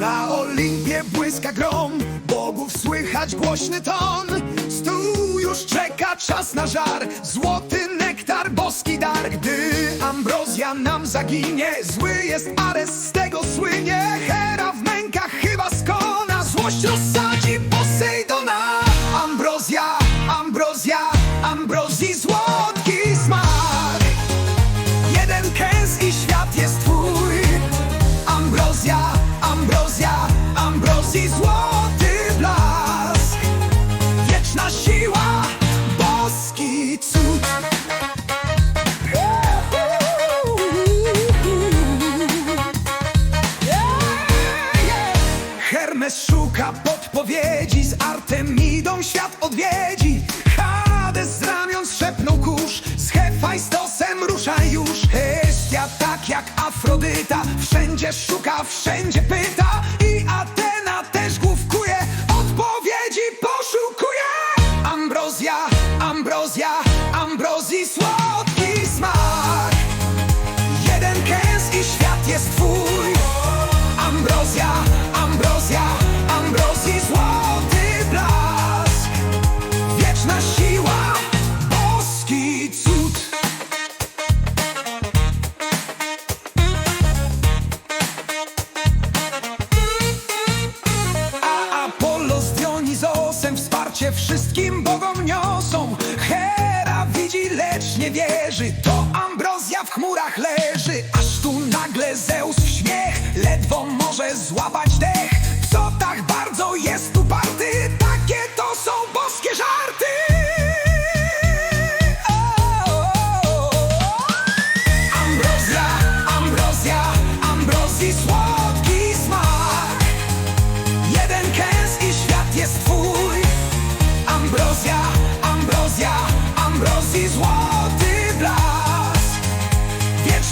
Na Olimpie błyska grom, bogów słychać głośny ton. Stół już czeka czas na żar, złoty nektar, boski dar. Gdy ambrozja nam zaginie, zły jest Ares, z tego słynie. Hera w mękach chyba skona, złość rozsadzi podpowiedzi Z Artemidą świat odwiedzi. Hades z ramion szepnął kurz Z Hefajstosem ruszaj już. Hestia tak jak Afrodyta Wszędzie szuka, wszędzie pyta. I Atena też główkuje Odpowiedzi poszukuje. Ambrozja, ambrozja, ambrozji słodki smak. Jeden kęs i świat jest twój wsparcie wszystkim bogom niosą. Hera widzi, lecz nie wierzy. To ambrozja w chmurach leży. Aż tu nagle Zeus w śmiech Ledwo może złapać dech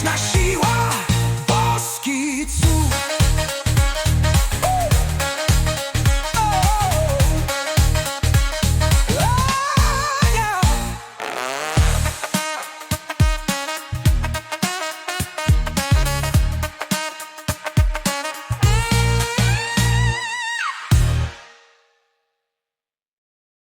my